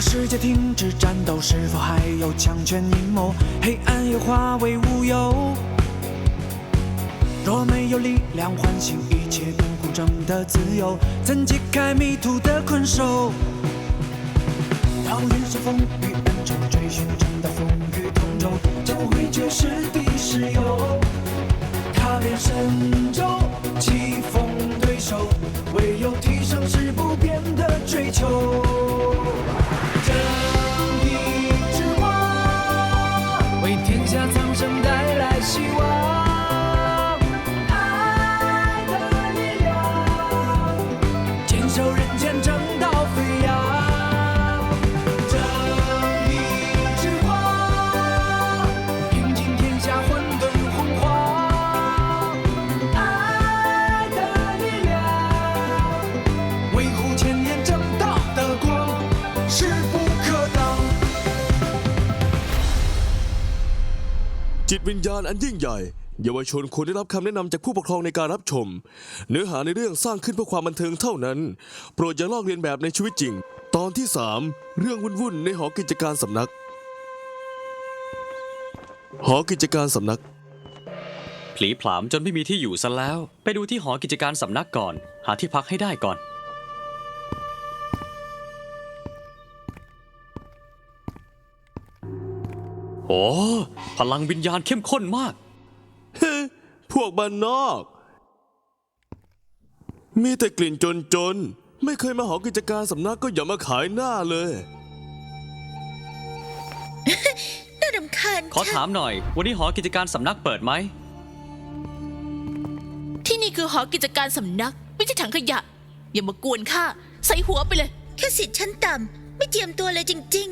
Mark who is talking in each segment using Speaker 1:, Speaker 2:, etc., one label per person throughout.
Speaker 1: 若世界停止战斗，是否还有强权阴谋？黑暗也化为乌有。若没有力量唤醒一切不公正的自由，怎解开迷途的困兽？当人生风雨恩仇，追寻正道风雨同舟，怎会绝世
Speaker 2: ตวิญญาณอันยิ่งใหญ่ เยาวชนควรได้รับคำแนะนำจากผู้ปกครองในการรับชม เนื้อหาในเรื่องสร้างขึ้นเพื่อความบันเทิงเท่านั้น โปรดอย่าลอกเลียนแบบในชีวิตจริง ตอนที่ 3 เรื่องวุ่นๆในหอกิจการสำนัก หอกิจการสำนัก
Speaker 3: ผลีผลามจนไม่มีที่อยู่ซะแล้ว ไปดูที่หอกิจการสำนักก่อน หาที่พักให้ได้ก่อน โอ้ พลังวิญญาณเข้มข้นมาก
Speaker 2: พวกบ้านนอก มีแต่กลิ่นจนๆ ไม่เคยมาหอกิจการสำนักก็อย่ามาขายหน้าเลย
Speaker 4: น่ารำคาญ
Speaker 3: ขอถามหน่อย วันนี้หอกิจการสำนักเปิดไหม
Speaker 5: ที่นี่คือหอกิจการสำนัก ไม่ใช่ถังขยะ อย่ามากวนข้าใส่หัวไปเลย
Speaker 4: แค่สิทธิ์ชั้นต่ำไม่เจียมตัวเลยจริง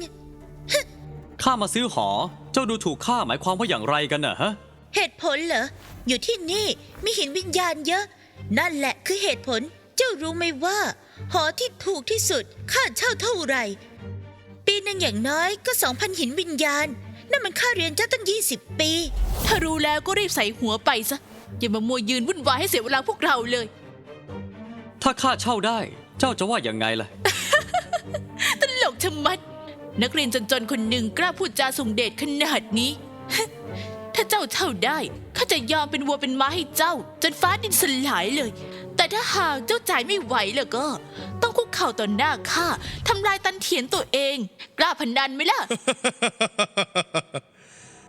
Speaker 3: ข้ามาซื้อหอ เจ้าดูถูกข้าหมายความว่าอย่างไรกันน่ะฮะ
Speaker 4: ๆเหตุผลเหรอ อยู่ที่นี่มีหินวิญญาณเยอะ นั่นแหละคือเหตุผล เจ้ารู้ไหมว่า หอที่ถูกที่สุดค่าเช่าเท่าไหร่ ปีหนึ่งอย่างน้อยก็สองพันหินวิญญาณ นั่นมันค่าเรียนเจ้าตั้ง20ปี
Speaker 5: ถ้ารู้แล้วก็รีบใส่หัวไปซะ อย่ามามัวยืนวุ่นวายให้เสียเวลาพวกเราเลย
Speaker 3: ถ้าข้าเช่าได้ เจ้าจะว่าอย่างไงล่ะ
Speaker 5: ตลกชะมัด นักเรียนจนๆคนหนึ่งกล้าพูดจาส่งเดชขนาดนี้ ถ้าเจ้าเช่าได้ข้าจะยอมเป็นวัวเป็นม้าให้เจ้า จนฟ้าดินสลายเลย แต่ถ้าหากเจ้าจ่ายไม่ไหวแล้วก็ ต้องคุกเข่าต่อหน้าข้าทำลายตันเถียนตัวเอง กล้าพนันไหมล่ะ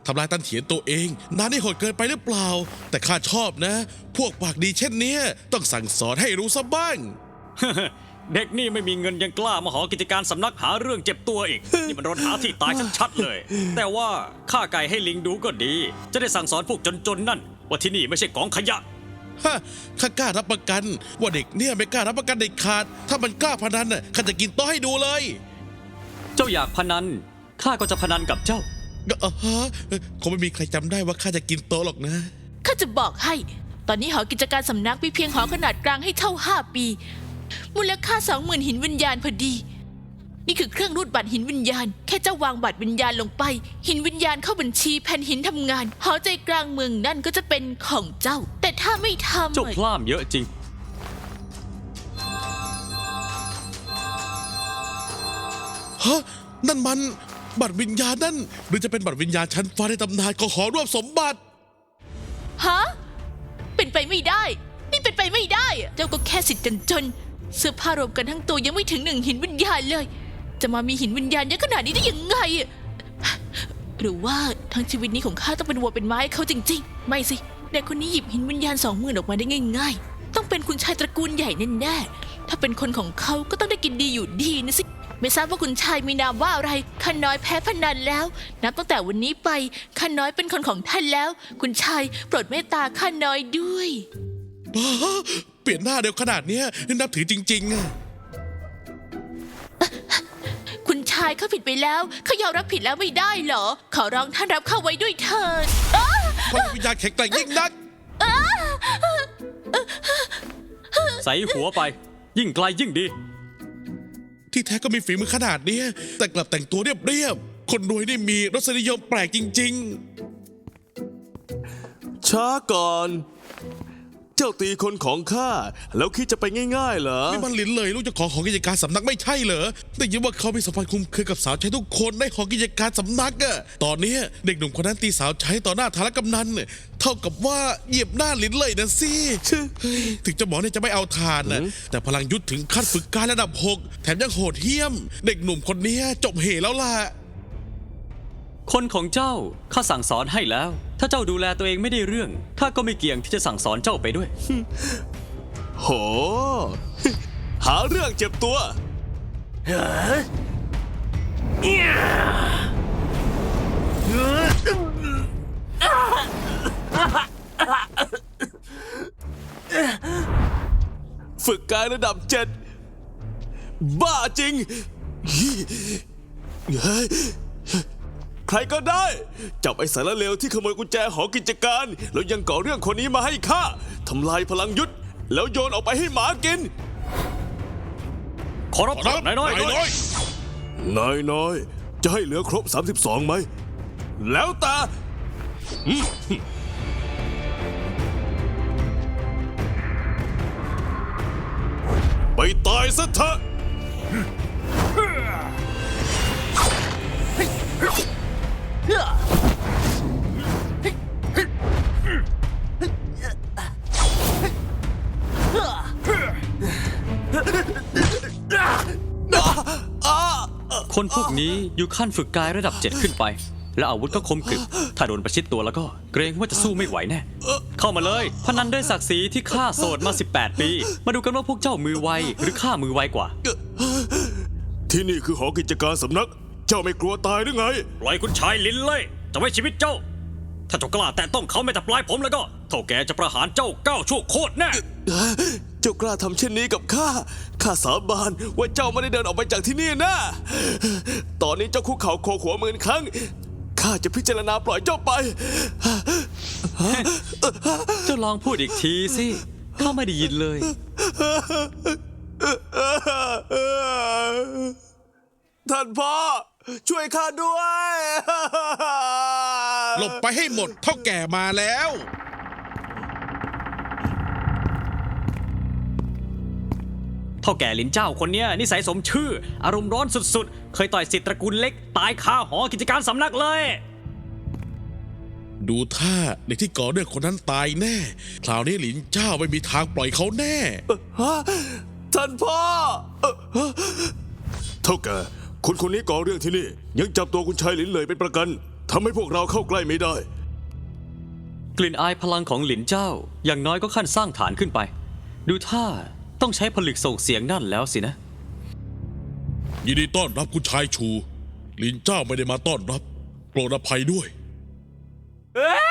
Speaker 6: ทำลายตันเถียนตัวเอง นานนี่โหดเกินไปหรือเปล่า แต่ข้าชอบนะ พวกปากดีเช่นเนี้ยต้องสั่งสอนให้รู้ซะบ้าง
Speaker 3: เด็กนี่ไม่มีเงินยังกล้ามาหอกิจการสำนักหาเรื่องเจ็บตัวอีก นี่มันรนหาที่ตายชัดๆเลย แต่ว่าข้าไก่ให้ลิงดูก็ดี จะได้สั่งสอนพวกจนๆนั่น ว่าที่นี่ไม่ใช่กองขยะ
Speaker 6: ฮะข้ากล้ารับประกัน ว่าเด็กเนี่ยไม่กล้ารับประกันเด็ดขาด ถ้ามันกล้าพนันน่ะข้าจะกินโต๊ะให้ดูเลย
Speaker 3: เจ้าอยากพนันข้าก็จะพนันกับเจ้า
Speaker 6: ก็เออฮะคงไม่มีใครจำได้ว่าข้าจะกินโต๊ะหรอกนะ
Speaker 5: ข้าจะบอกให้ ตอนนี้หอกิจการสำนักมีเพียงหอขนาดกลางให้เช่าห้าปี มูลค่าสองหมื่นหินวิญญาณพอดี นี่คือเครื่องรูดบัตรหินวิญญาณ แค่เจ้าวางบัตรวิญญาณลงไป หินวิญญาณเข้าบัญชีแผ่นหินทำงาน หอใจกลางเมืองนั่นก็จะเป็นของเจ้า แต่ถ้าไม่ทำ
Speaker 3: เจ้าพลาดเยอะจริง
Speaker 6: ฮะนั่นมันบัตรวิญญาณนั่น หรือจะเป็นบัตรวิญญาณชั้นฟ้าในตำนานของหอรวบสมบัติ
Speaker 5: ฮะ เป็นไปไม่ได้ นี่เป็นไปไม่ได้อะเจ้าก็แค่สิทธิ์จนๆ เสื้อผ้ารวมกันทั้งตัวยังไม่ถึงหนึ่งหินวิญญาณเลย จะมามีหินวิญญาณเยอะขนาดนี้ได้ยังไง หรือว่าทั้งชีวิตนี้ของข้าต้องเป็นวัวเป็นไม้ให้เขาจริง ๆ ไม่สิเด็กคนนี้หยิบหินวิญญาณสองหมื่นออกมาได้ง่าย ๆ ต้องเป็นคุณชายตระกูลใหญ่แน่ๆถ้าเป็นคนของเขาก็ต้องได้กินดีอยู่ดีนะสิไม่ทราบว่าคุณชายมีนามว่าอะไรข้าน้อยแพ้พนันแล้ว นับตั้งแต่วันนี้ไปข้าน้อยเป็นคนของท่านแล้ว คุณชายโปรดเมตตาข้าน้อยด้วย
Speaker 6: ปลี่ยนหน้าเร็วขนาดเนี้ยนับถือจริงๆอะ
Speaker 5: คุณชายข้าผิดไปแล้วข้ายอมรับผิดแล้วไม่ได้เหรอ ขอร้องท่านรับข้าไว้ด้วยเถิด
Speaker 6: พลังวิญญาณแข็งแกร่งยิ่งนัก
Speaker 3: ใส่หัวไป ยิ่งไกลยิ่งดี
Speaker 6: ที่แท้ก็มีฝีมือขนาดเนี้ยแต่กลับแต่งตัวเรียบๆคนรวยนี่มีรสนิยมแปลกจริง
Speaker 2: ช้าก่อน เจ้าตีคนของข้าแล้วคิดจะไปง่ายๆเหรอ
Speaker 6: นี่มันหลินเลยลูกเจ้าของของกิจการสำนักไม่ใช่เหรอได้ยินว่าเขามีสัมพันธ์คลุมเครือกับสาวใช้ทุกคนในของกิจการสำนักอะตอนเนี้ยเด็กหนุ่มคนนั้นตีสาวใช้ต่อหน้าฐานกำนันเนี่ยเท่ากับว่าเหยียบหน้าหลินเลยนะสิถึงเจะหมอเนี่ยจะไม่เอาทานนะแต่พลังยุทธถึงขั้นฝึกการระดับหกแถมยังโหดเหี้ยม เด็กหนุ่มคนเนี้ยจบเหแล้วล่ะ
Speaker 3: คนของเจ้าข้าสั่งสอนให้แล้ว ถ้าเจ้าดูแลตัวเองไม่ได้เรื่องข้าก็ไม่เกี่ยงที่จะสั่งสอนเจ้าไปด้วย
Speaker 2: โห หาเรื่องเจ็บตัวฝึกกายระดับเจ็ดบ้าจริงเฮ้ย ใครก็ได้ จับไอ้สารเลวที่ขโมยกุญแจหอกิจการ แล้วยังก่อเรื่องคนนี้มาให้ข้าทำลายพลังยุทธแล้วโยนออกไปให้หมากิน
Speaker 3: ขอรับนายน้อย
Speaker 6: นายน้อย
Speaker 2: นายน้อย จะให้เหลือครบ 32ไหม แล้วแต่อืมไปตายซะเถอะ
Speaker 3: คนพวกนี้อยู่ขั้นฝึกกายระดับเจ็ดขึ้นไป และอาวุธก็คมกริบถ้าโดนประชิดตัวแล้วก็เกรงว่าจะสู้ไม่ไหวแน่ เข้ามาเลย พนันด้วยศักดิ์ศรีที่ข้าโสดมา 18 ปี มาดูกันว่าพวกเจ้ามือไวหรือข้ามือไวกว่า
Speaker 2: ที่นี่คือหอกิจการสำนัก เจ้าไม่กลัวตายหรือไง
Speaker 3: ปล่อยคุณชายลิ้นเลยจะไว้ชีวิตเจ้า ถ้าเจ้ากล้าแตะต้องเขาไม่แต่ปลายผมแล้วก็เท่าแกจะประหารเจ้าก้าวชั่วโคตรแน่
Speaker 2: เจ้ากล้าทำเช่นนี้กับข้า ข้าสาบานว่าเจ้าไม่ได้เดินออกไปจากที่นี่นะ ตอนนี้เจ้าคุกเข่าโคหัวหมื่นครั้ง ข้าจะพิจารณาปล่อยเจ้าไป
Speaker 3: เจ้าลองพูดอีกทีสิ ข้าไม่ได้ยินเลย
Speaker 2: ท่านพ่อ ช่วยข้าด้วย
Speaker 6: หลบไปให้หมดเท่าแก่มาแล้ว
Speaker 3: เท่าแก่ลินเจ้าคนเนี้ยนิสัยสมชื่อ อารมณ์ร้อนสุดๆ เคยต่อยสิทธิ์ตระกูลเล็ก ตายคาหอกิจการสำนักเลย
Speaker 6: ดูท่าเด็กที่ก่อเรื่องคนนั้นตายแน่ คราวนี้หลินเจ้าไม่มีทางปล่อยเขาแน่
Speaker 2: ฮะท่านพ่อเอ่อฮะเท่าแก่คนคนนี้ก่อเรื่องที่นี่ ยังจับตัวคุณชายหลินเลยเป็นประกันทำให้พวกเราเข้าใกล้ไม่ได้
Speaker 3: กลิ่นอายพลังของหลินเจ้า อย่างน้อยก็ขั้นสร้างฐานขึ้นไป ดูท่า ต้องใช้ผลึกส่งเสียงนั่นแล้วสินะ
Speaker 6: ยินดีต้อนรับคุณชายชูหลินเจ้าไม่ได้มาต้อนรับ โปรดอภัยด้วย
Speaker 2: เอ้